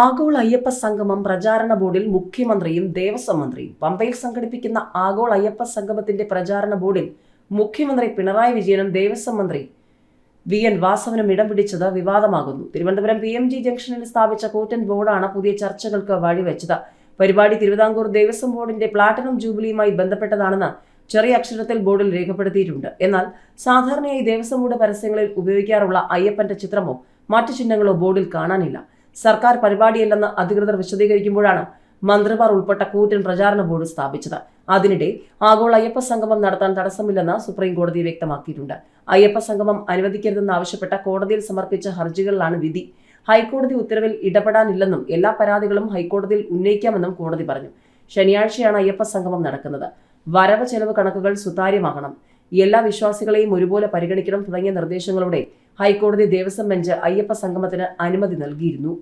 ആഗോള അയ്യപ്പ സംഗമം പ്രചാരണ ബോർഡിൽ മുഖ്യമന്ത്രിയും ദേവസ്വം മന്ത്രിയും. പമ്പയിൽ സംഘടിപ്പിക്കുന്ന ആഗോള അയ്യപ്പ സംഗമത്തിന്റെ പ്രചാരണ ബോർഡിൽ മുഖ്യമന്ത്രി പിണറായി വിജയനും ദേവസ്വം മന്ത്രി വി എൻ വാസവനും ഇടം പിടിച്ചത് വിവാദമാകുന്നു. തിരുവനന്തപുരം പി എം ജി ജംഗ്ഷനിൽ സ്ഥാപിച്ച കൂറ്റൻ ബോർഡാണ് പുതിയ ചർച്ചകൾക്ക് വഴിവെച്ചത്. പരിപാടി തിരുവിതാംകൂർ ദേവസ്വം ബോർഡിന്റെ പ്ലാറ്റിനം ജൂബിലിയുമായി ബന്ധപ്പെട്ടതാണെന്ന് ചെറിയ അക്ഷരത്തിൽ ബോർഡിൽ രേഖപ്പെടുത്തിയിട്ടുണ്ട്. എന്നാൽ സാധാരണയായി ദേവസ്വം ബോർഡ് പരസ്യങ്ങളിൽ ഉപയോഗിക്കാറുള്ള അയ്യപ്പന്റെ ചിത്രമോ മറ്റു ചിഹ്നങ്ങളോ ബോർഡിൽ കാണാനില്ല. സർക്കാർ പരിപാടിയല്ലെന്ന് അധികൃതർ വിശദീകരിക്കുമ്പോഴാണ് മന്ത്രിമാർ ഉൾപ്പെട്ട കൂറ്റൻ പ്രചാരണ ബോർഡ് സ്ഥാപിച്ചത്. അതിനിടെ ആഗോള അയ്യപ്പ സംഗമം നടത്താൻ തടസ്സമില്ലെന്ന് സുപ്രീം കോടതി വ്യക്തമാക്കിയിട്ടുണ്ട്. അയ്യപ്പ സംഗമം അനുവദിക്കരുതെന്ന് ആവശ്യപ്പെട്ട കോടതിയിൽ സമർപ്പിച്ച ഹർജികളിലാണ് വിധി. ഹൈക്കോടതി ഉത്തരവിൽ ഇടപെടാനില്ലെന്നും എല്ലാ പരാതികളും ഹൈക്കോടതിയിൽ ഉന്നയിക്കാമെന്നും കോടതി പറഞ്ഞു. ശനിയാഴ്ചയാണ് അയ്യപ്പ സംഗമം നടക്കുന്നത്. വരവ് ചെലവ് കണക്കുകൾ സുതാര്യമാകണം. എല്ലാ വിശ്വാസികളെയും ഒരുപോലെ പരിഗണിക്കണം തുടങ്ങിയ നിർദ്ദേശങ്ങളോടെ ഹൈക്കോടതി ദേവസ്വം ബെഞ്ച് അയ്യപ്പ സംഗമത്തിന് അനുമതി നൽകിയിരുന്നു